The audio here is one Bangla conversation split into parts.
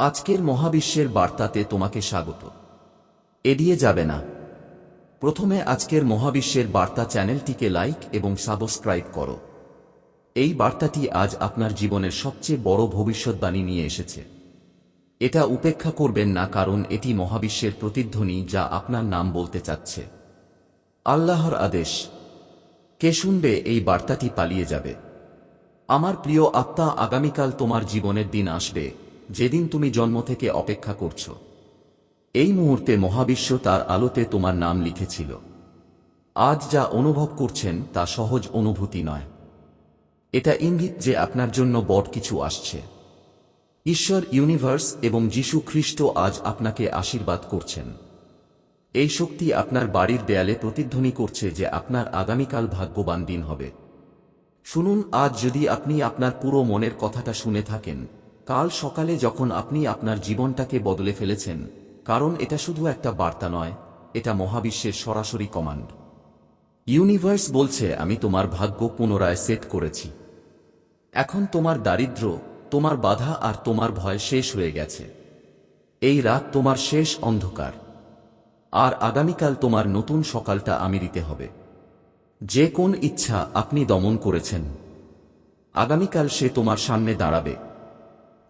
আজকের মহাবিশ্বের বার্তাতে তোমাকে স্বাগত। এড়িয়ে যাবে না। প্রথমে আজকের মহাবিশ্বের বার্তা চ্যানেলটিকে লাইক এবং সাবস্ক্রাইব করো। এই বার্তাটি আজ আপনার জীবনের সবচেয়ে বড় ভবিষ্যৎবাণী নিয়ে এসেছে। এটা উপেক্ষা করবেন না কারণ এটি মহাবিশ্বের প্রতিধ্বনি যা আপনার নাম বলতে চাচ্ছে। আল্লাহর আদেশ। কে শুনবে এই বার্তাটি পালিয়ে যাবে। আমার প্রিয় আত্মা, আগামীকাল তোমার জীবনের দিন আসবে। যেদিন তুমি জন্ম থেকে অপেক্ষা করছ। এই মুহূর্তে মহাবিশ্ব তার আলোতে তোমার নাম লিখেছিল। আজ যা অনুভব করছেন তা সহজ অনুভূতি নয়। এটা ইঙ্গিত যে আপনার জন্য বড় কিছু আসছে। ঈশ্বর, ইউনিভার্স এবং যীশু খ্রিস্ট আজ আপনাকে আশীর্বাদ করছেন। এই শক্তি আপনার বাড়ির দেয়ালে প্রতিধ্বনি করছে যে আপনার আগামীকাল ভাগ্যবান দিন হবে। শুনুন, আজ যদি আপনি আপনার পুরো মনের কথাটা শুনে থাকেন কাল সকালে যখন আপনি আপনার জীবনটাকে বদলে ফেলেছেন, কারণ এটা শুধু একটা বার্তা নয়, এটা মহাবিশ্বের সরাসরি কমান্ড। ইউনিভার্স বলছে, আমি তোমার ভাগ্য পুনরায় সেট করেছি। এখন তোমার দারিদ্র তোমার বাধা আর তোমার ভয় শেষ হয়ে গেছে। এই রাত তোমার শেষ অন্ধকার। আর আগামীকাল তোমার নতুন সকালটা আমি দিতে হবে। যে কোন ইচ্ছা আপনি দমন করেছেন, আগামীকাল সে তোমার সামনে দাঁড়াবে।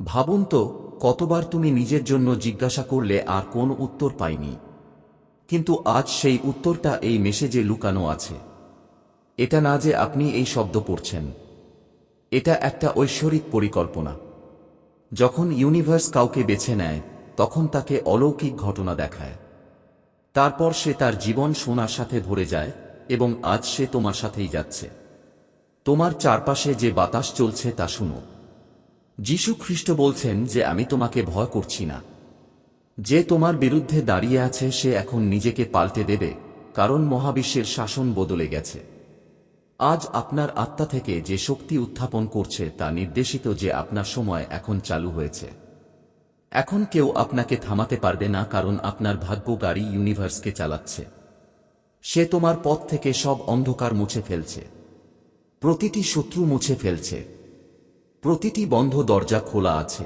ভাবুন তো, কতবার তুমি নিজের জন্য জিজ্ঞাসা করলে আর কোন উত্তর পাইনি। কিন্তু আজ সেই উত্তরটা এই মেসেজে লুকানো আছে। এটা না যে আপনি এই শব্দ পড়ছেন। এটা একটা ঐশ্বরিক পরিকল্পনা। যখন ইউনিভার্স কাউকে বেছে নেয়, তখন তাকে অলৌকিক ঘটনা দেখায়। তারপর সে তার জীবন সোনার সাথে ভরে যায় এবং আজ সে তোমার সাথেই যাচ্ছে। তোমার চারপাশে যে বাতাস চলছে তা শুনো। যীশু খ্রিস্ট বলছেন যে আমি তোমাকে ভয় করছি না। যে তোমার বিরুদ্ধে দাঁড়িয়ে আছে, সে এখন নিজেকে পাল্টে দেবে, কারণ মহাবিশ্বের শাসন বদলে গেছে। আজ আপনার আত্মা থেকে যে শক্তি উত্থাপন করছে, তা নির্দেশিত যে আপনার সময় এখন চালু হয়েছে। এখন কেউ আপনাকে থামাতে পারবে না, কারণ আপনার ভাগ্য গাড়ি ইউনিভার্সকে চালাচ্ছে। সে তোমার পথ থেকে সব অন্ধকার মুছে ফেলছে। প্রতিটি শত্রু মুছে ফেলছে। প্রতিটি বন্ধ দরজা খোলা আছে।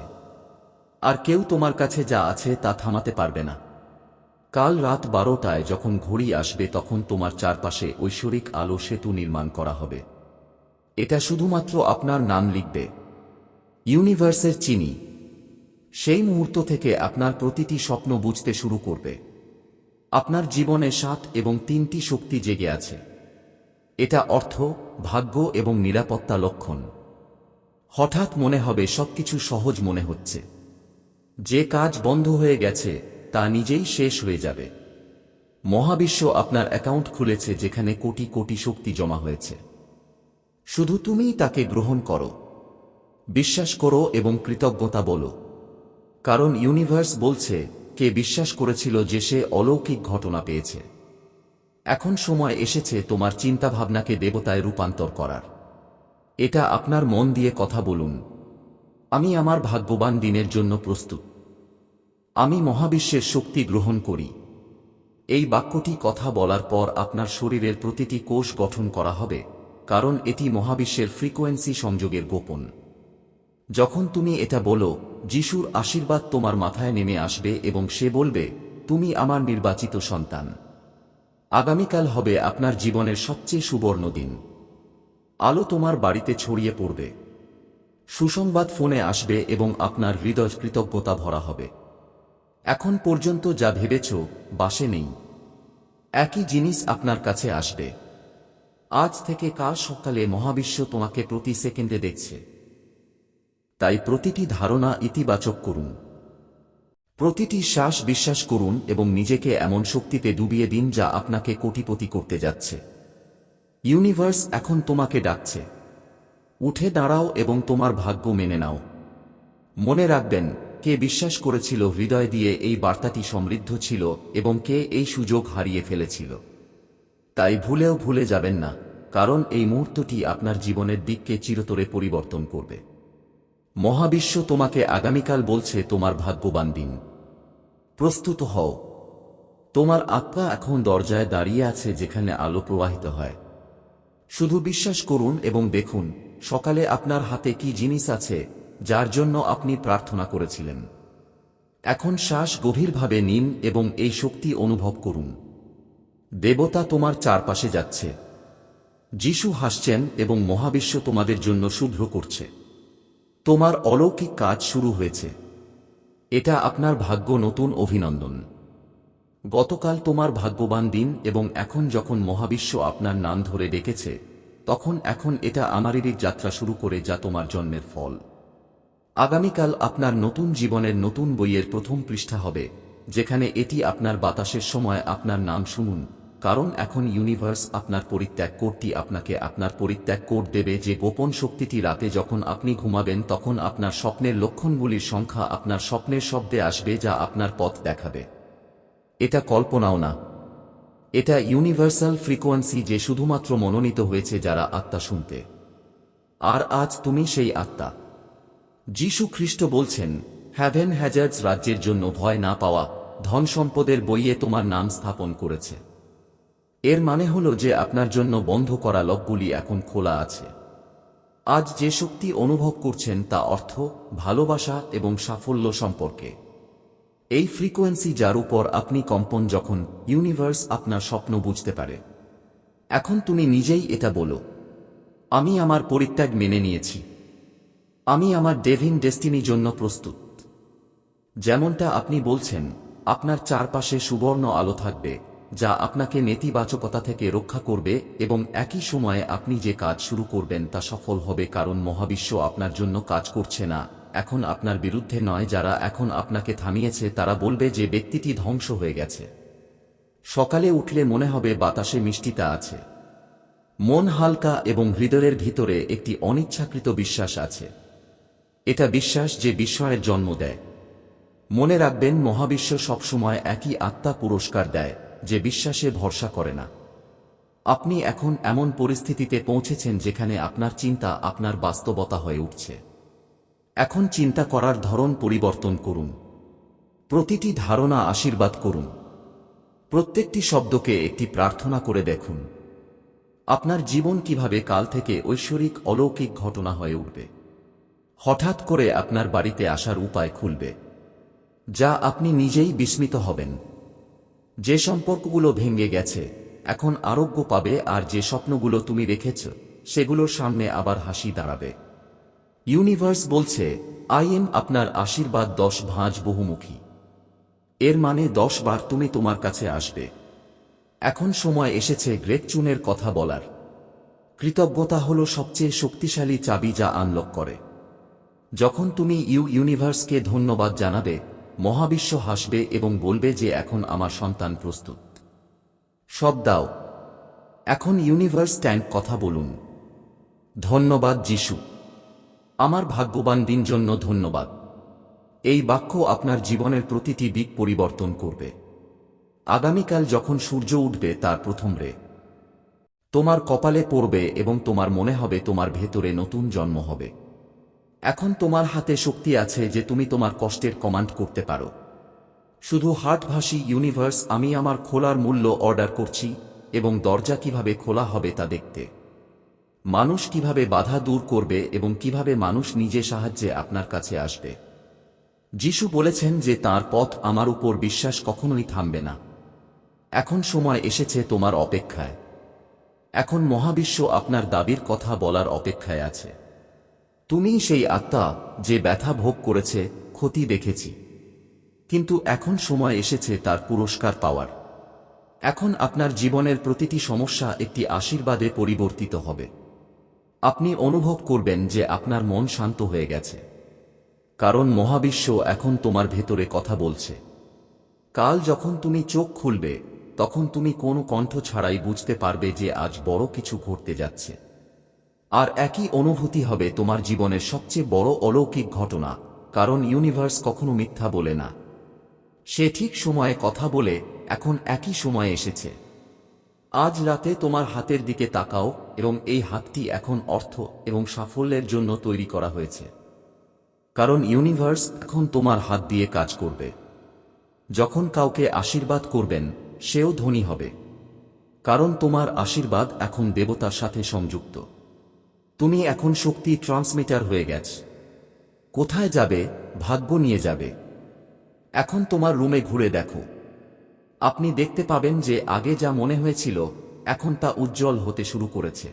আর কেউ তোমার কাছে যা আছে তা থামাতে পারবে না। কাল রাত বারোটায় যখন ঘড়ি আসবে তখন তোমার চারপাশে ঐশ্বরিক আলো সেতু নির্মাণ করা হবে। এটা শুধুমাত্র আপনার নাম লিখবে। ইউনিভার্সের চিনি। সেই মুহূর্ত থেকে আপনার প্রতিটি স্বপ্ন বুঝতে শুরু করবে। আপনার জীবনে সাত এবং তিনটি শক্তি জেগে আছে। এটা অর্থ, ভাগ্য এবং নিরাপত্তা লক্ষণ। হঠাৎ মনে হবে সবকিছু সহজ মনে হচ্ছে। যে কাজ বন্ধ হয়ে গেছে, তা নিজেই শেষ হয়ে যাবে। মহাবিশ্ব আপনার অ্যাকাউন্ট খুলেছে যেখানে কোটি কোটি শক্তি জমা হয়েছে। শুধু তুমিই তাকে গ্রহণ করো। বিশ্বাস করো এবং কৃতজ্ঞতা বলো। কারণ ইউনিভার্স বলছে, কে বিশ্বাস করেছিল যে সে অলৌকিক ঘটনা পেয়েছে। এখন সময় এসেছে তোমার চিন্তাভাবনাকে দেবতায় রূপান্তর করার। এটা আপনার মন দিয়ে কথা বলুন। আমি আমার ভাগ্যবান দিনের জন্য প্রস্তুত। আমি মহাবিশ্বের শক্তি গ্রহণ করি। এই বাক্যটি কথা বলার পর আপনার শরীরের প্রতিটি কোষ গঠন করা হবে, কারণ এটি মহাবিশ্বের ফ্রিকোয়েন্সি সংযোগের গোপন। যখন তুমি এটা বলো, যিশুর আশীর্বাদ তোমার মাথায় নেমে আসবে এবং সে বলবে, তুমি আমার নির্বাচিত সন্তান। আগামীকাল হবে আপনার জীবনের সবচেয়ে সুবর্ণ দিন। আলো তোমার বাড়িতে ছড়িয়ে পড়বে। সুসংবাদ ফোনে আসবে এবং আপনার হৃদয় কৃতজ্ঞতা ভরা হবে। এখন পর্যন্ত যা ভেবেছ, বাসে নেই। একই জিনিস আপনার কাছে আসবে। আজ থেকে কাল সকালে মহাবিশ্ব তোমাকে প্রতি সেকেন্ডে দেখছে। তাই প্রতিটি ধারণা ইতিবাচক করুন। প্রতিটি শ্বাস বিশ্বাস করুন এবং নিজেকে এমন শক্তিতে ডুবিয়ে দিন যা আপনাকে কোটিপতি করতে যাচ্ছে। ইউনিভার্স এখন তোমাকে ডাকছে। উঠে দাঁড়াও এবং তোমার ভাগ্য মেনে নাও। মনে রাখবেন, কে বিশ্বাস করেছিল হৃদয় দিয়ে এই বার্তাটি সমৃদ্ধ ছিল এবং কে এই সুযোগ হারিয়ে ফেলেছিল। তাই ভুলেও ভুলে যাবেন না, কারণ এই মুহূর্তটি আপনার জীবনের দিককে চিরতরে পরিবর্তন করবে। মহাবিশ্ব তোমাকে আগামীকাল বলছে তোমার ভাগ্যবান দিন। প্রস্তুত হও। তোমার আত্মা এখন দরজায় দাঁড়িয়ে আছে যেখানে আলো প্রবাহিত হয়। শুধু বিশ্বাস করুন এবং দেখুন, সকালে আপনার হাতে কি জিনিস আছে, যার জন্য আপনি প্রার্থনা করেছিলেন। এখন শ্বাস গভীরভাবে নিন এবং এই শক্তি অনুভব করুন। দেবতা তোমার চারপাশে যাচ্ছে। যিশু হাসছেন এবং মহাবিশ্ব তোমাদের জন্য শুভ্র করছে। তোমার অলৌকিক কাজ শুরু হয়েছে। এটা আপনার ভাগ্য নতুন অভিনন্দন। গতকাল তোমার ভাগ্যবান দিন এবং এখন যখন মহাবিশ্ব আপনার নাম ধরে ডেকেছে, তখন এখন এটা আমারেরই যাত্রা শুরু করে যা তোমার জন্মের ফল। আগামীকাল আপনার নতুন জীবনের নতুন বইয়ের প্রথম পৃষ্ঠা হবে, যেখানে এটি আপনার বাতাসের সময় আপনার নাম শুনুন, কারণ এখন ইউনিভার্স আপনার পরিত্যাগ কোডটি আপনাকে আপনার পরিত্যাগ কোড দেবে যে গোপন শক্তিটি রাতে যখন আপনি ঘুমাবেন, তখন আপনার স্বপ্নের লক্ষণগুলির সংখ্যা আপনার স্বপ্নের শব্দে আসবে যা আপনার পথ দেখাবে। এটা কল্পনাও না। এটা ইউনিভার্সাল ফ্রিকোয়েন্সি যে শুধুমাত্র মনোনীত হয়েছে যারা আত্মা শুনতে। আর আজ তুমি সেই আত্মা। যীশু খ্রিস্ট বলছেন হ্যাভেন হ্যাজার্ডস রাজ্যের জন্য ভয় না পাওয়া, ধন সম্পদের বইয়ে তোমার নাম স্থাপন করেছে। এর মানে হল যে আপনার জন্য বন্ধ করা লকগুলি এখন খোলা আছে। আজ যে শক্তি অনুভব করছেন তা অর্থ, ভালোবাসা এবং সাফল্য সম্পর্কে। এই ফ্রিকোয়েন্সি যার উপর আপনি কম্পন যখন ইউনিভার্স আপনার স্বপ্ন বুঝতে পারে। এখন তুমি নিজেই এটা বলো। আমি আমার পরিত্যাগ মেনে নিয়েছি। আমি আমার ডেভিন ডেস্টিনি জন্য প্রস্তুত। যেমনটা আপনি বলছেন, আপনার চারপাশে সুবর্ণ আলো থাকবে, যা আপনাকে নেতিবাচকতা থেকে রক্ষা করবে এবং একই সময়ে আপনি যে কাজ শুরু করবেন তা সফল হবে কারণ মহাবিশ্ব আপনার জন্য কাজ করছে না। এখন আপনার বিরুদ্ধে নয়, যারা এখন আপনাকে থামিয়েছে, তারা বলবে যে ব্যক্তিটি ধ্বংস হয়ে গেছে। সকালে উঠলে মনে হবে বাতাসে মিষ্টিতা আছে। মন হালকা এবং হৃদয়ের ভিতরে একটি অনিচ্ছাকৃত বিশ্বাস আছে। এটা বিশ্বাস যে বিস্ময়ের জন্ম দেয়। মনে রাখবেন, মহাবিশ্ব সবসময় একই আত্মা পুরস্কার দেয়, যে বিশ্বাসে ভরসা করে না। আপনি এখন এমন পরিস্থিতিতে পৌঁছেছেন যেখানে আপনার চিন্তা, আপনার বাস্তবতা হয়ে উঠছে। এখন চিন্তা করার ধরন পরিবর্তন করুন। প্রতিটি ধারণা আশীর্বাদ করুন। প্রত্যেকটি শব্দকে একটি প্রার্থনা করে দেখুন। আপনার জীবন কীভাবে কাল থেকে ঐশ্বরিক অলৌকিক ঘটনা হয়ে উঠবে। হঠাৎ করে আপনার বাড়িতে আসার উপায় খুলবে। যা আপনি নিজেই বিস্মিত হবেন। যে সম্পর্কগুলো ভেঙে গেছে, এখন আরোগ্য পাবে আর যে স্বপ্নগুলো তুমি রেখেছ, সেগুলোর সামনে আবার হাসি দাঁড়াবে। ইউনিভার্স বলছে আই এম আপনার আশীর্বাদ দশ ভাঁজ বহুমুখী। এর মানে দশ বার তুমি তোমার কাছে আসবে। এখন সময় এসেছে গ্রেট চুনের কথা বলার। কৃতজ্ঞতা হল সবচেয়ে শক্তিশালী চাবি যা আনলক করে। যখন তুমি ইউ ইউনিভার্সকে ধন্যবাদ জানাবে, মহাবিশ্ব হাসবে এবং বলবে যে এখন আমার সন্তান প্রস্তুত। সব দাও। এখন ইউনিভার্স ট্যাঙ্ক কথা বলুন। ধন্যবাদ যিশু। আমার ভাগ্যবান দিন জন্য ধন্যবাদ। এই বাক্য আপনার জীবনের প্রতিটি দিক পরিবর্তন করবে। আগামীকাল যখন সূর্য উঠবে তার প্রথম রে। তোমার কপালে পড়বে এবং তোমার মনে হবে তোমার ভেতরে নতুন জন্ম হবে। এখন তোমার হাতে শক্তি আছে যে তুমি তোমার কষ্টের কমান্ড করতে পারো। শুধু হার্টভাসী ইউনিভার্স, আমি আমার খোলার মূল্য অর্ডার করছি এবং দরজা কীভাবে খোলা হবে তা দেখতে। মানুষ কীভাবে বাধা দূর করবে এবং কীভাবে মানুষ নিজে সাহায্যে আপনার কাছে আসবে। যিশু বলেছেন যে তার পথ আমার উপর বিশ্বাস কখনোই থামবে না। এখন সময় এসেছে তোমার অপেক্ষায়। এখন মহাবিশ্ব আপনার দাবির কথা বলার অপেক্ষায় আছে। তুমি সেই আত্মা যে ব্যথা ভোগ করেছে, ক্ষতি দেখেছি। কিন্তু এখন সময় এসেছে তার পুরস্কার পাওয়ার। এখন আপনার জীবনের প্রতিটি সমস্যা একটি আশীর্বাদে পরিবর্তিত হবে। আপনি অনুভব করবেন যে আপনার মন শান্ত হয়ে গেছে। কারণ মহাবিশ্ব এখন তোমার ভেতরে কথা বলছে। কাল যখন তুমি চোখ খুলবে, তখন তুমি কোনো কণ্ঠ ছাড়াই বুঝতে পারবে যে আজ বড় কিছু ঘটতে যাচ্ছে। আর একই অনুভূতি হবে তোমার জীবনের সবচেয়ে বড় অলৌকিক ঘটনা, কারণ ইউনিভার্স কখনো মিথ্যা বলে না। সে ঠিক সময়ে কথা বলে, এখন একই সময় এসেছে। আজ রাতে তোমার হাতের দিকে তাকাও এবং এই হাতটি এখন অর্থ এবং সাফল্যের জন্য তৈরি করা হয়েছে। কারণ ইউনিভার্স এখন তোমার হাত দিয়ে কাজ করবে। যখন কাউকে আশীর্বাদ করবেন, সেও ধনী হবে। কারণ তোমার আশীর্বাদ এখন দেবতার সাথে সংযুক্ত। তুমি এখন শক্তি ট্রান্সমিটার হয়ে গেছ। কোথায় যাবে? ভাগ্য নিয়ে যাবে। এখন তোমার রুমে ঘুরে দেখো। আপনি দেখতে পাবেন যে আগে যা মনে হয়েছিল, এখন তা উজ্জ্বল হতে শুরু করেছে।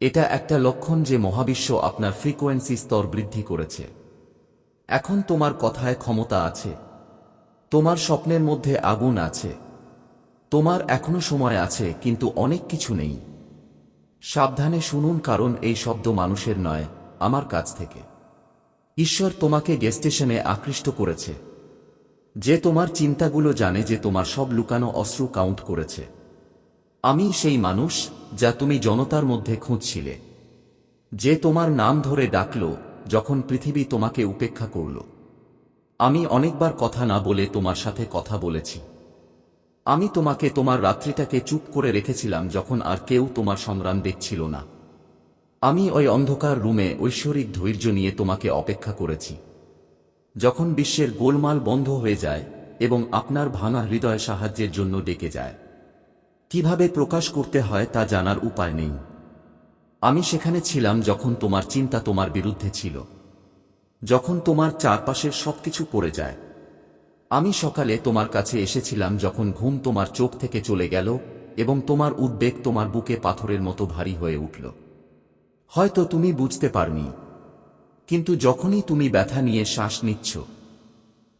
এটা একটা লক্ষণ যে মহাবিশ্ব আপনার ফ্রিকোয়েন্সি স্তর বৃদ্ধি করেছে। এখন তোমার কথায় ক্ষমতা আছে। তোমার স্বপ্নের মধ্যে আগুন আছে। তোমার এখনও সময় আছে, কিন্তু অনেক কিছু নেই। সাবধানে শুনুন, কারণ এই শব্দ মানুষের নয়, আমার কাছ থেকে। ঈশ্বর তোমাকে গেস্টেশনে আকৃষ্ট করেছে। যে তোমার চিন্তাগুলো জানে যে তোমার সব লুকানো অশ্রু কাউন্ট করেছে। আমি সেই মানুষ যা তুমি জনতার মধ্যে খুঁজছিলে। যে তোমার নাম ধরে ডাকল যখন পৃথিবী তোমাকে উপেক্ষা করল। আমি অনেকবার কথা না বলে তোমার সাথে কথা বলেছি। আমি তোমাকে তোমার রাত্রিটাকে চুপ করে রেখেছিলাম যখন আর কেউ তোমার সংগ্রাম দেখছিল না। আমি ওই অন্ধকার রুমে ঐশ্বরিক ধৈর্য নিয়ে তোমাকে অপেক্ষা করেছি। যখন বিশ্বের গোলমাল বন্ধ হয়ে যায় এবং আপনার ভাঙা হৃদয় সাহায্যের জন্য ডেকে যায়। কীভাবে প্রকাশ করতে হয় তা জানার উপায় নেই। আমি সেখানে ছিলাম যখন তোমার চিন্তা তোমার বিরুদ্ধে ছিল। যখন তোমার চারপাশের সবকিছু পড়ে যায়। আমি সকালে তোমার কাছে এসেছিলাম যখন ঘুম তোমার চোখ থেকে চলে গেল এবং তোমার উদ্বেগ তোমার বুকে পাথরের মতো ভারী হয়ে উঠল। হয়তো তুমি বুঝতে পারনি। কিন্তু যখনই তুমি ব্যথা নিয়ে শ্বাস নিচ্ছ,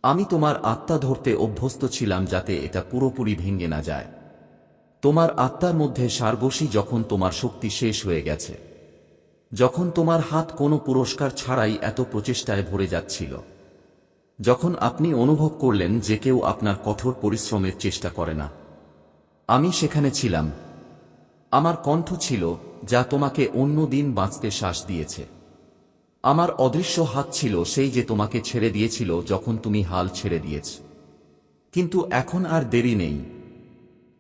আমি তোমার আত্মা ধরতে অভ্যস্ত ছিলাম যাতে এটা পুরোপুরি ভেঙে না যায়। তোমার আত্মার মধ্যে সারবসী যখন তোমার শক্তি শেষ হয়ে গেছে, যখন তোমার হাত কোনো পুরস্কার ছাড়াই এত প্রচেষ্টায় ভরে যাচ্ছিল, যখন আপনি অনুভব করলেন যে কেউ আপনার কঠোর পরিশ্রমের চেষ্টা করে না। আমি সেখানে ছিলাম। আমার কণ্ঠ ছিল যা তোমাকে অন্য দিন বাঁচতে শ্বাস দিয়েছে। আমার অদৃশ্য হাত ছিল সেই যে তোমাকে ছেড়ে দিয়েছিল যখন তুমি হাল ছেড়ে দিয়েছ। কিন্তু এখন আর দেরি নেই।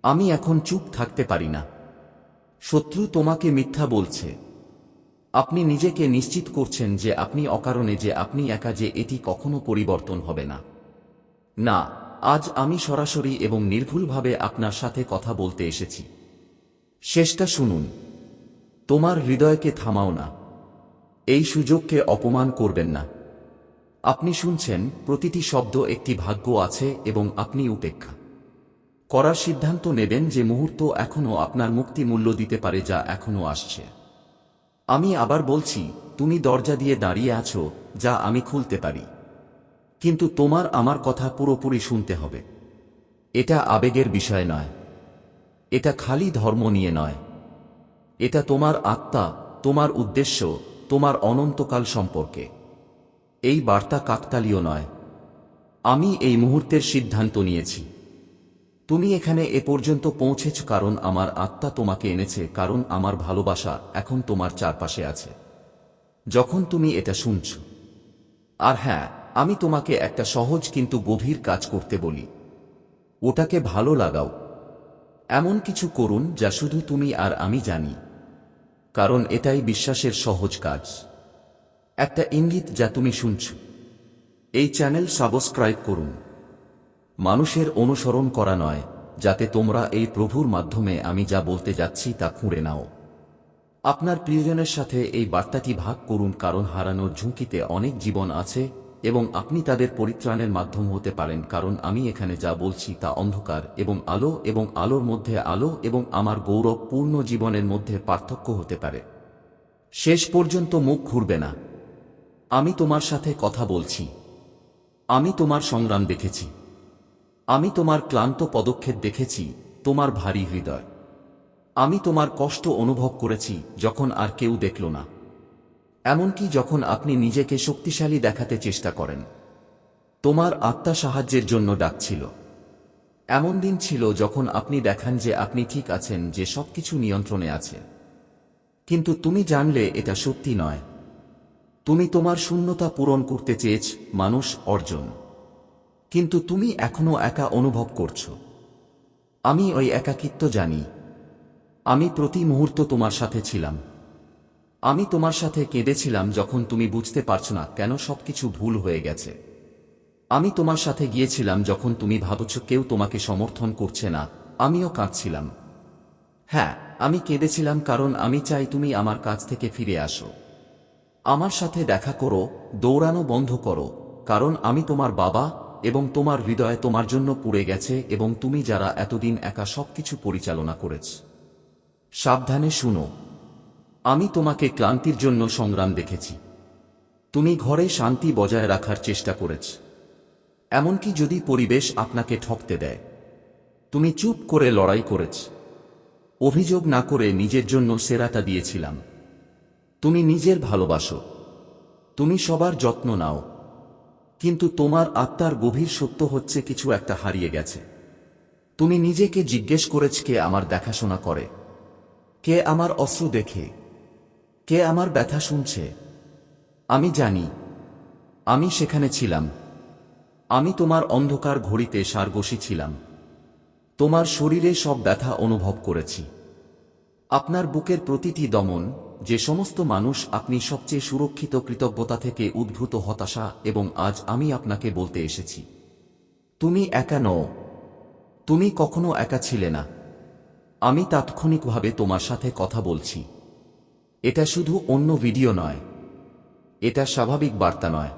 আমি এখন চুপ থাকতে পারি না। শত্রু তোমাকে মিথ্যা বলছে। আপনি নিজেকে নিশ্চিত করছেন যে আপনি অকারণে যে আপনি একা যে এটি কখনো পরিবর্তন হবে না। না, আজ আমি সরাসরি এবং নির্ভুলভাবে আপনার সাথে কথা বলতে এসেছি। শেষটা শুনুন। তোমার হৃদয়কে থামাও না। এই সুযোগকে অপমান করবেন না। আপনি শুনছেন, প্রতিটি শব্দ একটি ভাগ্য আছে এবং আপনি উপেক্ষা করার সিদ্ধান্ত নেবেন যে মুহূর্ত এখনও আপনার মুক্তি মূল্য দিতে পারে যা এখনও আসছে। আমি আবার বলছি, তুমি দরজা দিয়ে দাঁড়িয়ে আছো, যা আমি খুলতে পারি। কিন্তু তোমার আমার কথা পুরোপুরি শুনতে হবে। এটা আবেগের বিষয় নয়। এটা খালি ধর্ম নিয়ে নয়। এটা তোমার আত্মা, তোমার উদ্দেশ্য তোমার অনন্তকাল সম্পর্কে। এই বার্তা কাকতালীয় নয়। আমি এই মুহূর্তের সিদ্ধান্ত নিয়েছি। তুমি এখানে এ পর্যন্ত পৌঁছেছ কারণ আমার আত্মা তোমাকে এনেছে, কারণ আমার ভালোবাসা এখন তোমার চারপাশে আছে। যখন তুমি এটা শুনছ। আর হ্যাঁ আমি তোমাকে একটা সহজ কিন্তু গভীর কাজ করতে বলি। ওটাকে ভালো লাগাও। এমন কিছু করুন যা শুধু তুমি আর আমি জানি। কারণ এটাই বিশ্বাসের সহজ কাজ। একটা ইঙ্গিত যা তুমি শুনছ। এই চ্যানেল সাবস্ক্রাইব করুন। মানুষের অনুসরণ করা নয়, যাতে তোমরা এই প্রভুর মাধ্যমে আমি যা বলতে যাচ্ছি তা খুঁড়ে নাও। আপনার প্রিয়জনের সাথে এই বার্তাটি ভাগ করুন, কারণ হারানোর ঝুঁকিতে অনেক জীবন আছে এবং আপনি তাদের পরিত্রাণের মাধ্যম হতে পারেন, কারণ আমি এখানে যা বলছি তা অন্ধকার এবং আলো এবং আলোর মধ্যে আলো এবং আমার গৌরবপূর্ণ জীবনের মধ্যে পার্থক্য হতে পারে। শেষ পর্যন্ত মুখ ঘুরবে না। আমি তোমার সাথে কথা বলছি। আমি তোমার সংগ্রাম দেখেছি। আমি তোমার ক্লান্ত পদক্ষেপ দেখেছি, তোমার ভারী হৃদয়। আমি তোমার কষ্ট অনুভব করেছি, যখন আর কেউ দেখল না। এমনকি যখন আপনি নিজেকে শক্তিশালী দেখাতে চেষ্টা করেন। তোমার আত্মা সাহায্যের জন্য ডাকছিল। এমন দিন ছিল যখন আপনি দেখান যে আপনি ঠিক আছেন, যে সবকিছু নিয়ন্ত্রণে আছে। কিন্তু তুমি জানলে এটা সত্যি নয়। তুমি তোমার শূন্যতা পূরণ করতে চেয়েছ, মানুষ, অর্জন। কিন্তু তুমি এখনও একা অনুভব করছ। আমি ওই একাকিত্ব জানি। আমি প্রতি মুহূর্ত তোমার সাথে ছিলাম। আমি তোমার সাথে কেঁদেছিলাম যখন তুমি বুঝতে পারছ না কেন সবকিছু ভুল হয়ে গেছে। আমি তোমার সাথে গিয়েছিলাম যখন তুমি ভাবছ কেউ তোমাকে সমর্থন করছে না, আমিও কাঁদছিলাম। হ্যাঁ আমি কেঁদেছিলাম কারণ আমি চাই তুমি আমার কাছ থেকে ফিরে আসো। আমার সাথে দেখা করো, দৌড়ানো বন্ধ করো, কারণ আমি তোমার বাবা এবং তোমার হৃদয় তোমার জন্য পুড়ে গেছে এবং তুমি যারা এতদিন একা সবকিছু পরিচালনা করেছ। সাবধানে শুনো আমি তোমাকে ক্লান্তির জন্য সংগ্রাম দেখেছি। তুমি ঘরে শান্তি বজায় রাখার চেষ্টা করেছ। এমনকি যদি পরিবেশ আপনাকে ঠকতে দেয়। তুমি চুপ করে লড়াই করেছ। অভিযোগ না করে নিজের জন্য সেরাটা দিয়েছিলাম। তুমি নিজের ভালোবাসো। তুমি সবার যত্ন নাও। কিন্তু তোমার আত্মার গভীর সত্য হচ্ছে কিছু একটা হারিয়ে গেছে। তুমি নিজেকে জিজ্ঞেস করেছ কে আমার দেখাশোনা করে। কে আমার অস্ত্র দেখে। কে আমার ব্যথা শুনছে? আমি জানি। আমি সেখানে ছিলাম। আমি তোমার অন্ধকার ঘড়িতে সারগোশী ছিলাম। তোমার শরীরে সব ব্যথা অনুভব করেছি। আপনার বুকের প্রতিটি দমন, যে সমস্ত মানুষ আপনি সবচেয়ে সুরক্ষিত কৃতজ্ঞতা থেকে উদ্ভূত হতাশা এবং আজ আমি আপনাকে বলতে এসেছি। তুমি একা নও। তুমি কখনো একা ছিলে না। আমি তাৎক্ষণিকভাবে তোমার সাথে কথা বলছি। এটা শুধু অন্য ভিডিও নয়। এটা স্বাভাবিক বার্তা নয়।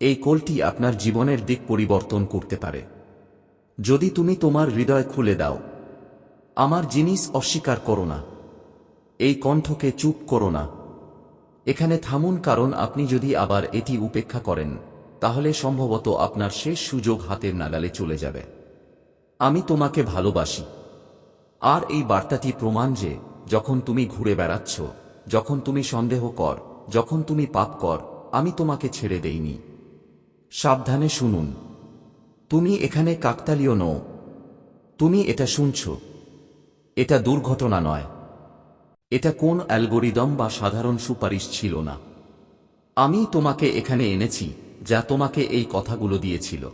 এই কোলটি আপনার জীবনের দিক পরিবর্তন করতে পারে। যদি তুমি তোমার হৃদয় খুলে দাও, আমার জিনিস অস্বীকার করো না। এই কণ্ঠকে চুপ করো না। এখানে থামুন, কারণ আপনি যদি আবার এটি উপেক্ষা করেন, তাহলে সম্ভবত আপনার শেষ সুযোগ হাতের নাগালে চলে যাবে। আমি তোমাকে ভালোবাসি। আর এই বার্তাটি প্রমাণ যে, যখন তুমি ঘুরে বেড়াচ্ছ যখন তুমি সন্দেহ কর, যখন তুমি পাপ কর, আমি তোমাকে ছেড়ে দেইনি। সাবধানে শুনুন। তুমি এখানে কাকতালীয় নও। তুমি এটা শুনছ। এটা দুর্ঘটনা নয়। এটা কোন অ্যালগোরিদম বা সাধারণ সুপারিশ ছিল না। আমি তোমাকে এখানে এনেছি, যা তোমাকে এই কথাগুলো দিয়েছিল।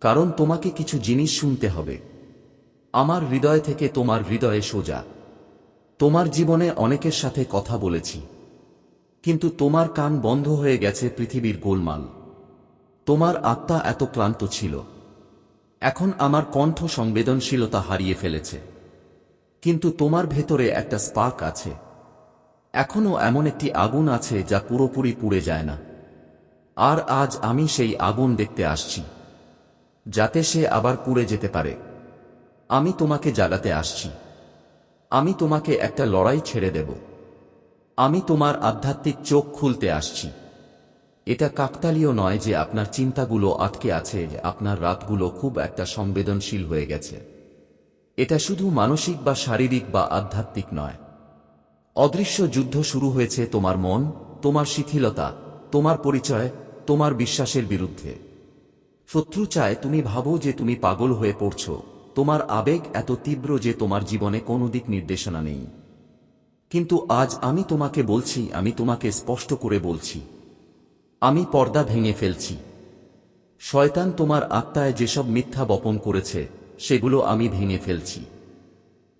কারণ তোমাকে কিছু জিনিস শুনতে হবে। আমার হৃদয় থেকে তোমার হৃদয়ে সোজা। তোমার জীবনে অনেকের সাথে কথা বলেছি। কিন্তু তোমার কান বন্ধ হয়ে গেছে পৃথিবীর গোলমাল। তোমার আত্মা এত ক্লান্ত ছিল। এখন আমার কণ্ঠ সংবেদনশীলতা হারিয়ে ফেলেছে। কিন্তু তোমার ভেতরে একটা স্পার্ক আছে। এখনও এমন একটি আগুন আছে যা পুরোপুরি পুড়ে যায় না। আর আজ আমি সেই আগুন দেখতে আসছি। যাতে সে আবার পুড়ে যেতে পারে। আমি তোমাকে জাগাতে আসছি। আমি তোমাকে একটা লড়াই ছেড়ে দেব। আমি তোমার আধ্যাত্মিক চোখ খুলতে আসছি। এটা কাকতালীয় নয় যে আপনার চিন্তাগুলো আটকে আছে আপনার রাতগুলো খুব একটা সংবেদনশীল হয়ে গেছে। এটা শুধু মানসিক বা শারীরিক বা আধ্যাত্মিক নয়। অদৃশ্য যুদ্ধ শুরু হয়েছে তোমার মন, তোমার শিথিলতা, তোমার পরিচয়, তোমার বিশ্বাসের বিরুদ্ধে। শত্রু চায় তুমি ভাবো যে তুমি পাগল হয়ে পড়ছ। তোমার আবেগ এত তীব্র যে তোমার জীবনে কোনো দিক নির্দেশনা নেই। কিন্তু আজ আমি তোমাকে বলছি, আমি তোমাকে স্পষ্ট করে বলছি। আমি পর্দা ভেঙে ফেলছি। শয়তান তোমার আত্মায় যেসব মিথ্যা বপন করেছে, সেগুলো আমি ভেঙে ফেলছি।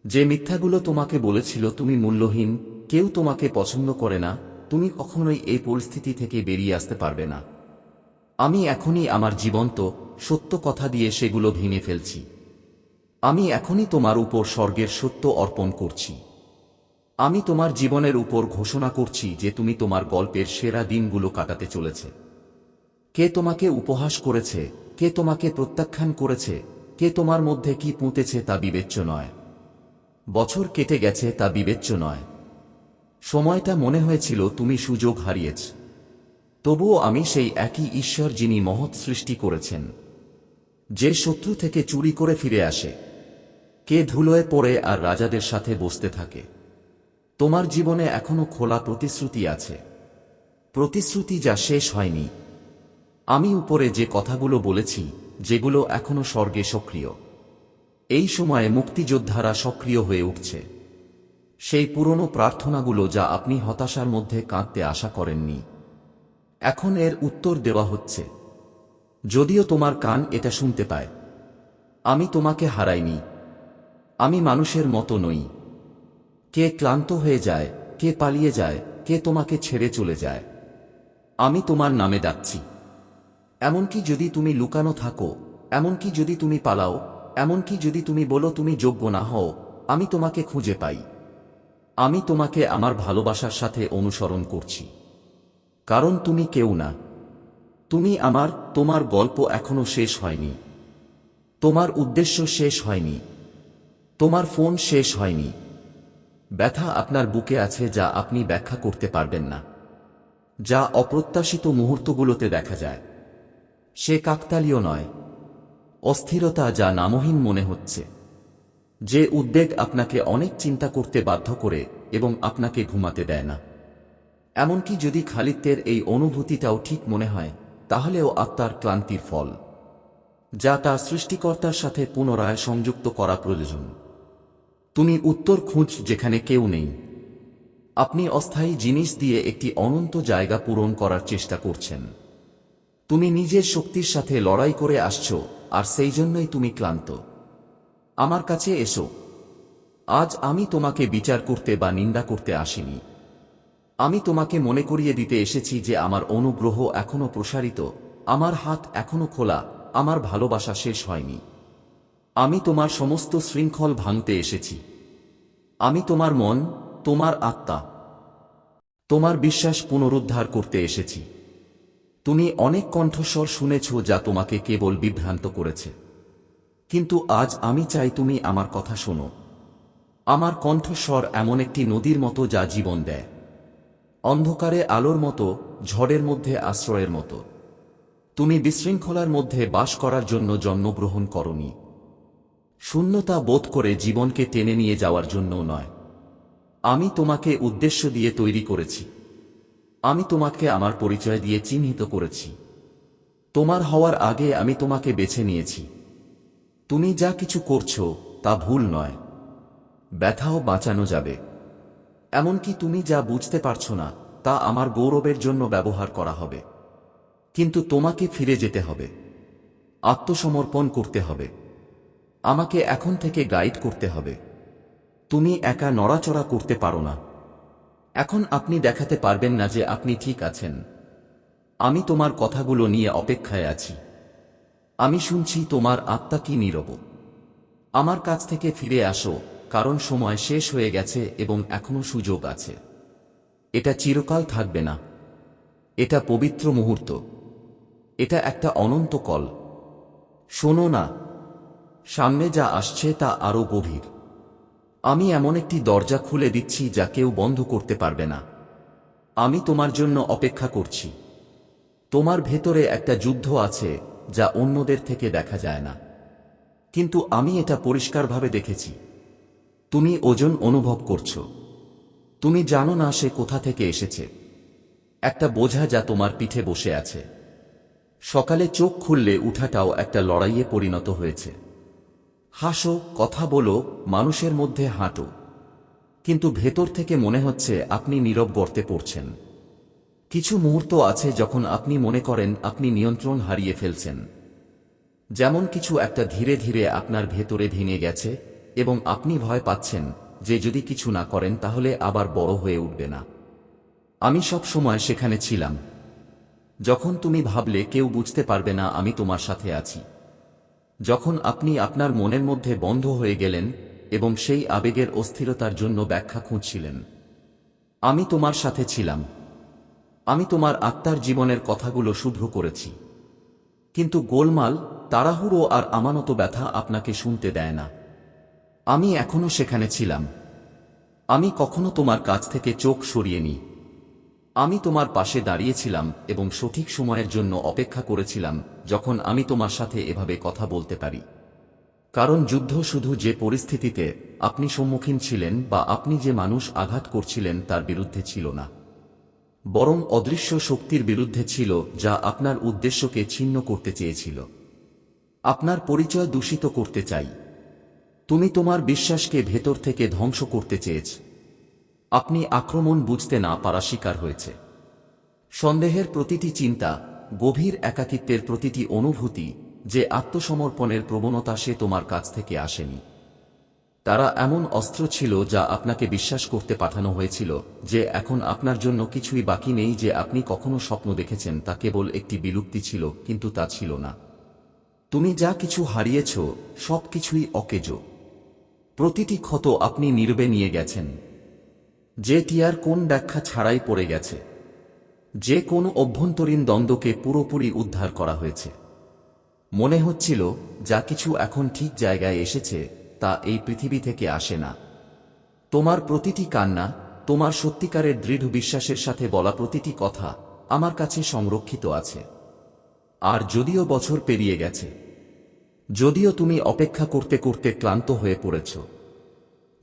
যে মিথ্যাগুলো তোমাকে বলেছিল, তুমি মূল্যহীন, কেউ তোমাকে পছন্দ করে না, তুমি কখনোই এই পরিস্থিতি থেকে বেরিয়ে আসতে পারবে না। আমি এখনই আমার জীবন্ত, সত্য কথা দিয়ে সেগুলো ভেঙে ফেলছি। আমি এখনই তোমার উপর স্বর্গের সত্য অর্পণ করছি। আমি তোমার জীবনের উপর ঘোষণা করছি যে তুমি তোমার গল্পের সেরা দিনগুলো কাটাতে চলেছে। কে তোমাকে উপহাস করেছে, কে তোমাকে প্রত্যাখ্যান করেছে, কে তোমার মধ্যে কি পুঁতেছে তা বিবেচ্য নয়। বছর কেটে গেছে তা বিবেচ্য নয়। সময়টা মনে হয়েছিল তুমি সুযোগ হারিয়েছ। তবুও আমি সেই একই ঈশ্বর যিনি মহৎ সৃষ্টি করেছেন। যে শত্রু থেকে চুরি করে ফিরে আসে। কে ধুলোয় পড়ে আর রাজাদের সাথে বসতে থাকে। তোমার জীবনে এখনও খোলা প্রতিশ্রুতি আছে। প্রতিশ্রুতি যা শেষ হয়নি। আমি উপরে যে কথাগুলো বলেছি, যেগুলো এখনও স্বর্গে সক্রিয়। এই সময়ে মুক্তিযোদ্ধারা সক্রিয় হয়ে উঠছে। সেই পুরনো প্রার্থনাগুলো যা আপনি হতাশার মধ্যে কাঁদতে আশা করেননি। এখন এর উত্তর দেওয়া হচ্ছে। যদিও তোমার কান এটা শুনতে পায়। আমি তোমাকে হারাইনি। আমি মানুষের মতো নই। কে ক্লান্ত হয়ে যায়, কে পালিয়ে যায়, কে তোমাকে ছেড়ে চলে যায়। আমি তোমার নামে ডাকছি। এমনকি যদি তুমি লুকানো থাকো, এমনকি যদি তুমি পালাও, এমনকি যদি তুমি বলো তুমি যোগ্য না হও, আমি তোমাকে খুঁজে পাই। আমি তোমাকে আমার ভালোবাসার সাথে অনুসরণ করছি। কারণ তুমি কেউ না। তুমি আমার, তোমার গল্প এখনও শেষ হয়নি। তোমার উদ্দেশ্য শেষ হয়নি। তোমার ফোন শেষ হয়নি। ব্যথা আপনার বুকে আছে যা আপনি ব্যাখ্যা করতে পারবেন না। যা অপ্রত্যাশিত মুহূর্তগুলোতে দেখা যায়। সে কাকতালীয় নয়। অস্থিরতা যা নামহীন মনে হচ্ছে। যে উদ্বেগ আপনাকে অনেক চিন্তা করতে বাধ্য করে এবং আপনাকে ঘুমাতে দেয় না। এমনকি যদি খালিত্বের এই অনুভূতিটাও ঠিক মনে হয়, তাহলেও আত্মার ক্লান্তির ফল। যা তার সৃষ্টিকর্তার সাথে পুনরায় সংযুক্ত করা প্রয়োজন। তুমি উত্তর খুঁজ যেখানে কেউ নেই। আপনি অস্থায়ী জিনিস দিয়ে একটি অনন্ত জায়গা পূরণ করার চেষ্টা করছেন। তুমি নিজের শক্তির সাথে লড়াই করে আসছো, আর সেই জন্যই তুমি ক্লান্ত। আমার কাছে এসো। আজ আমি তোমাকে বিচার করতে বা নিন্দা করতে আসিনি। আমি তোমাকে মনে করিয়ে দিতে এসেছি যে আমার অনুগ্রহ এখনও প্রসারিত, আমার হাত এখনও খোলা, আমার ভালোবাসা শেষ হয়নি। আমি তোমার সমস্ত শৃঙ্খল ভাঙতে এসেছি। আমি তোমার মন, তোমার আত্মা, তোমার বিশ্বাস পুনরুদ্ধার করতে এসেছি। তুমি অনেক কণ্ঠস্বর শুনেছ যা তোমাকে কেবল বিভ্রান্ত করেছে। কিন্তু আজ আমি চাই তুমি আমার কথা শোনো। আমার কণ্ঠস্বর এমন একটি নদীর মতো যা জীবন দেয়। অন্ধকারে আলোর মতো, ঝড়ের মধ্যে, আশ্রয়ের মতো। তুমি বিশৃঙ্খলার মধ্যে বাস করার জন্য জন্মগ্রহণ করনি। শূন্যতা বোধ করে জীবনকে টেনে নিয়ে যাওয়ার জন্য নয়। আমি তোমাকে উদ্দেশ্য দিয়ে তৈরি করেছি। আমি তোমাকে আমার পরিচয় দিয়ে চিহ্নিত করেছি। তোমার হওয়ার আগে আমি তোমাকে বেছে নিয়েছি। তুমি যা কিছু করছ, তা ভুল নয়। ব্যথাও বাঁচানো যাবে। এমনকি তুমি যা বুঝতে পারছ না, তা আমার গৌরবের জন্য ব্যবহার করা হবে। কিন্তু তোমাকে ফিরে যেতে হবে। আত্মসমর্পণ করতে হবে। আমাকে এখন থেকে গাইড করতে হবে। তুমি একা নড়াচড়া করতে পারো না। এখন আপনি দেখাতে পারবেন না যে আপনি ঠিক আছেন। আমি তোমার কথাগুলো নিয়ে অপেক্ষায় আছি। আমি শুনছি তোমার আত্মা কি নীরব। আমার কাছ থেকে ফিরে আসো, কারণ সময় শেষ হয়ে গেছে এবং এখনও সুযোগ আছে। এটা চিরকাল থাকবে না। এটা পবিত্র মুহূর্ত। এটা একটা অনন্ত কল। শোনো না সামনে যা আসছে তা আরও গভীর। আমি এমন একটি দরজা খুলে দিচ্ছি যা কেউ বন্ধ করতে পারবে না। আমি তোমার জন্য অপেক্ষা করছি। তোমার ভেতরে একটা যুদ্ধ আছে যা অন্যদের থেকে দেখা যায় না। কিন্তু আমি এটা পরিষ্কারভাবে দেখেছি। তুমি ওজন অনুভব করছ। তুমি জানো না সে কোথা থেকে এসেছে। একটা বোঝা যা তোমার পিঠে বসে আছে। সকালে চোখ খুললে উঠাটাও একটা লড়াইয়ে পরিণত হয়েছে। হাসো, কথা বলো, মানুষের মধ্যে হাঁটো। কিন্তু ভেতর থেকে মনে হচ্ছে আপনি নীরব গর্তে পড়ছেন। কিছু মুহূর্ত আছে যখন আপনি মনে করেন আপনি নিয়ন্ত্রণ হারিয়ে ফেলছেন। যেমন কিছু একটা ধীরে ধীরে আপনার ভেতরে ভেঙে গেছে এবং আপনি ভয় পাচ্ছেন যে যদি কিছু না করেন তাহলে আবার বড় হয়ে উঠবে না। আমি সব সময় সেখানে ছিলাম। যখন তুমি ভাবলে কেউ বুঝতে পারবে না আমি তোমার সাথে আছি। যখন আপনি আপনার মনের মধ্যে বন্ধ হয়ে গেলেন এবং সেই আবেগের অস্থিরতার জন্য ব্যাখ্যা খুঁজছিলেন। আমি তোমার সাথে ছিলাম। আমি তোমার আত্মার জীবনের কথাগুলো শুভ্র করেছি। কিন্তু গোলমাল, তাড়াহুড়ো আর আমানত ব্যথা আপনাকে শুনতে দেয় না। আমি এখনও সেখানে ছিলাম। আমি কখনো তোমার কাছ থেকে চোখ সরিয়ে নি। আমি তোমার পাশে দাঁড়িয়েছিলাম এবং সঠিক সময়ের জন্য অপেক্ষা করেছিলাম যখন আমি তোমার সাথে এভাবে কথা বলতে পারি। কারণ যুদ্ধ শুধু যে পরিস্থিতিতে আপনি সম্মুখীন ছিলেন বা আপনি যে মানুষ আঘাত করছিলেন তার বিরুদ্ধে ছিল না। বরং অদৃশ্য শক্তির বিরুদ্ধে ছিল যা আপনার উদ্দেশ্যকে ছিন্ন করতে চেয়েছিল। আপনার পরিচয় দূষিত করতে চাই। তুমি তোমার বিশ্বাসকে ভেতর থেকে ধ্বংস করতে চেয়েছ। আপনি আক্রমণ বুঝতে না পারা শিকার হয়েছে। সন্দেহের প্রতিটি চিন্তা, গভীর একাকিত্বের প্রতিটি অনুভূতি যে আত্মসমর্পণের প্রবণতা সে তোমার কাছ থেকে আসেনি। তারা এমন অস্ত্র ছিল যা আপনাকে বিশ্বাস করতে পাঠানো হয়েছিল যে এখন আপনার জন্য কিছুই বাকি নেই যে আপনি কখনো স্বপ্ন দেখেছেন তা কেবল একটি বিলুপ্তি ছিল, কিন্তু তা ছিল না। তুমি যা কিছু হারিয়েছ সব কিছুই অকেজ। প্রতিটি ক্ষত আপনি নীরবে নিয়ে গেছেন। যে টিয়ার কোন ব্যাখ্যা ছাড়াই পড়ে গেছে। যে কোনো অভ্যন্তরীণ দ্বন্দ্বকে পুরোপুরি উদ্ধার করা হয়েছে। মনে হচ্ছিল, যা কিছু এখন ঠিক জায়গায় এসেছে, তা এই পৃথিবী থেকে আসে না। তোমার প্রতিটি কান্না, তোমার সত্যিকারের দৃঢ় বিশ্বাসের সাথে বলা প্রতিটি কথা আমার কাছে সংরক্ষিত আছে। আর যদিও বছর পেরিয়ে গেছে, যদিও তুমি অপেক্ষা করতে করতে ক্লান্ত হয়ে পড়েছ,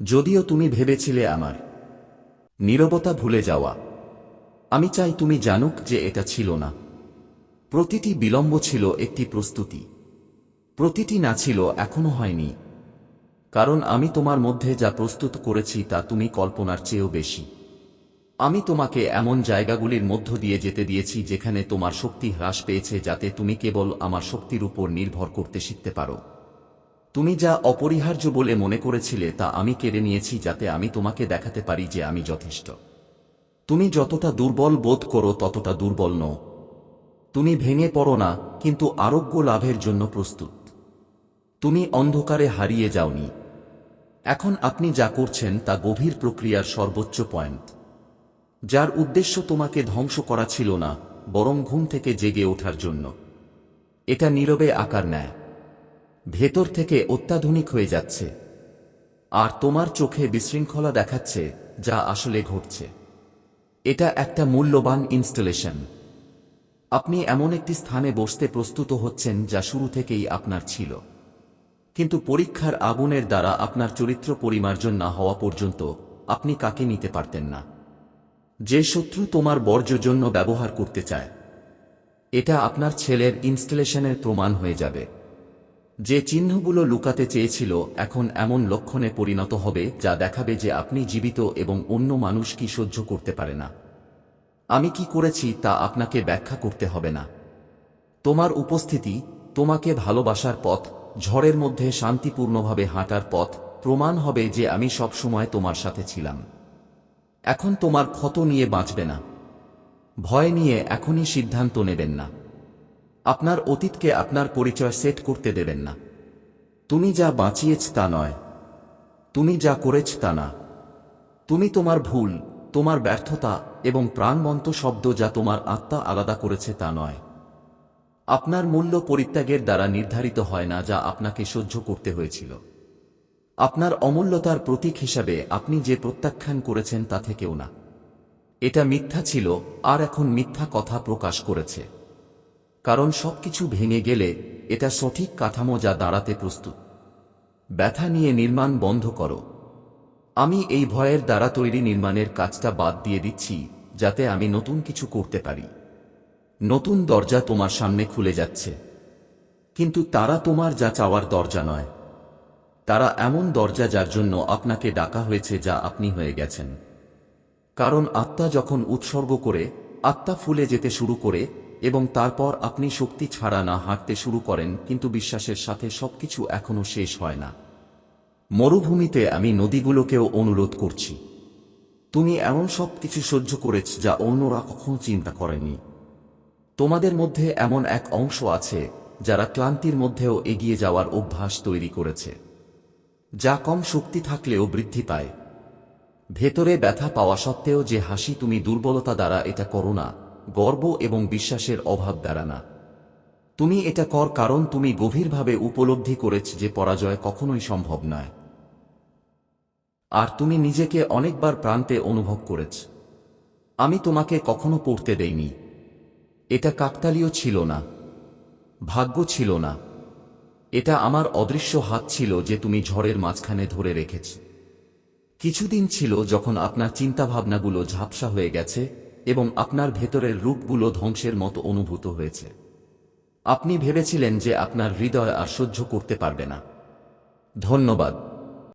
যদিও তুমি ভেবেছিলে আমার নীরবতা ভুলে যাওয়া। আমি চাই তুমি জানুক যে এটা ছিল না। প্রতিটি বিলম্ব ছিল একটি প্রস্তুতি। প্রতিটি না ছিল, এখনও হয়নি। কারণ আমি তোমার মধ্যে যা প্রস্তুত করেছি তা তুমি কল্পনার চেয়েও বেশি। আমি তোমাকে এমন জায়গাগুলির মধ্য দিয়ে যেতে দিয়েছি যেখানে তোমার শক্তি হ্রাস পেয়েছে যাতে তুমি কেবল আমার শক্তির উপর নির্ভর করতে শিখতে পারো। তুমি যা অপরিহার্য বলে মনে করেছিলে তা আমি কেড়ে নিয়েছি যাতে আমি তোমাকে দেখাতে পারি যে আমি যথেষ্ট। তুমি যতটা দুর্বল বোধ করো ততটা দুর্বল নও। তুমি ভেঙে পড়ো না, কিন্তু আরোগ্য লাভের জন্য প্রস্তুত। তুমি অন্ধকারে হারিয়ে যাওনি। এখন আপনি যা করছেন তা গভীর প্রক্রিয়ার সর্বোচ্চ পয়েন্ট। যার উদ্দেশ্য তোমাকে ধ্বংস করা ছিল না, বরং ঘুম থেকে জেগে ওঠার জন্য। এটা নীরবে আকার নেয়। ভেতর থেকে অত্যাধুনিক হয়ে যাচ্ছে। আর তোমার চোখে বিশৃঙ্খলা দেখাচ্ছে, যা আসলে ঘটছে। এটা একটা মূল্যবান ইনস্টলেশন। আপনি এমন একটি স্থানে বসতে প্রস্তুত হচ্ছেন, যা শুরু থেকেই আপনার ছিল। কিন্তু পরীক্ষার আগুনের দ্বারা আপনার চরিত্র পরিমার্জন না হওয়া পর্যন্ত আপনি কাকে নিতে পারতেন না। যে শত্রু তোমার বর্জ্য জন্য ব্যবহার করতে চায়, এটা আপনার ছেলের ইনস্টলেশনের প্রমাণ হয়ে যাবে। যে চিহ্নগুলো লুকাতে চেয়েছিল, এখন এমন লক্ষণে পরিণত হবে যা দেখাবে যে আপনি জীবিত এবং অন্য মানুষ কি সহ্য করতে পারে না। আমি কি করেছি তা আপনাকে ব্যাখ্যা করতে হবে না। তোমার উপস্থিতি, তোমাকে ভালোবাসার পথ, ঝড়ের মধ্যে শান্তিপূর্ণভাবে হাঁটার পথ, প্রমাণ হবে যে আমি সব সময় তোমার সাথে ছিলাম। এখন তোমার ক্ষত নিয়ে বাঁচবে না। ভয় নিয়ে এখনই সিদ্ধান্ত নেবেন না। আপনার অতীতকে আপনার পরিচয় সেট করতে দেবেন না। তুমি যা বাঁচিয়েছ তা নয়। তুমি যা করেছ তা না। তুমি তোমার ভুল, তোমার ব্যর্থতা এবং প্রাণবন্ত শব্দ যা তোমার আত্মা আলাদা করেছে তা নয়। আপনার মূল্য পরিত্যাগের দ্বারা নির্ধারিত হয় না যা আপনাকে সহ্য করতে হয়েছিল। আপনার অমূল্যতার প্রতীক হিসাবে আপনি যে প্রত্যাখ্যান করেছেন তা থেকেও না। এটা মিথ্যা ছিল, আর এখন মিথ্যা কথা প্রকাশ করেছে। কারণ সবকিছু ভেঙে গেলে এটা সঠিক কাঠামো যা দাঁড়াতে প্রস্তুত। ব্যথা নিয়ে নির্মাণ বন্ধ করো। আমি এই ভয়ের দ্বারা তৈরি নির্মাণের কাজটা বাদ দিয়ে দিচ্ছি, যাতে আমি নতুন কিছু করতে পারি। নতুন দরজা তোমার সামনে খুলে যাচ্ছে। কিন্তু তারা তোমার যা চাওয়ার দরজা নয়। তারা এমন দরজা যার জন্য আপনাকে ডাকা হয়েছে যা আপনি হয়ে গেছেন। কারণ আত্মা যখন উৎসর্গ করে, আত্মা ফুলে যেতে শুরু করে এবং তারপর আপনি শক্তি ছাড়া না হাঁটতে শুরু করেন, কিন্তু বিশ্বাসের সাথে সবকিছু এখনও শেষ হয় না। মরুভূমিতে আমি নদীগুলোকেও অনুরোধ করছি। তুমি এমন সব কিছু সহ্য করেছ যা অন্যরা কখনো চিন্তা করেনি। তোমাদের মধ্যে এমন এক অংশ আছে, যারা ক্লান্তির মধ্যেও এগিয়ে যাওয়ার অভ্যাস তৈরি করেছে। যা কম শক্তি থাকলেও বৃদ্ধি পায়। ভেতরে ব্যথা পাওয়া সত্ত্বেও যে হাসি তুমি দুর্বলতা দ্বারা এটা করো না গর্ব এবং বিশ্বাসের অভাব দ্বারা না। তুমি এটা কর কারণ তুমি গভীরভাবে উপলব্ধি করেছ যে পরাজয় কখনোই সম্ভব নয়। আর তুমি নিজেকে অনেকবার প্রান্তে অনুভব করেছ। আমি তোমাকে কখনো পড়তে দেইনি। এটা কাকতালীয় ছিল না। ভাগ্য ছিল না। এটা আমার অদৃশ্য হাত ছিল যে তুমি ঝড়ের মাঝখানে ধরে রেখেছ। কিছুদিন ছিল যখন আপনার চিন্তাভাবনাগুলো ঝাপসা হয়ে গেছে এবং আপনার ভেতরের রূপগুলো ধ্বংসের মতো অনুভূত হয়েছে। আপনি ভেবেছিলেন যে আপনার হৃদয় আর সহ্য করতে পারবে না। ধন্যবাদ।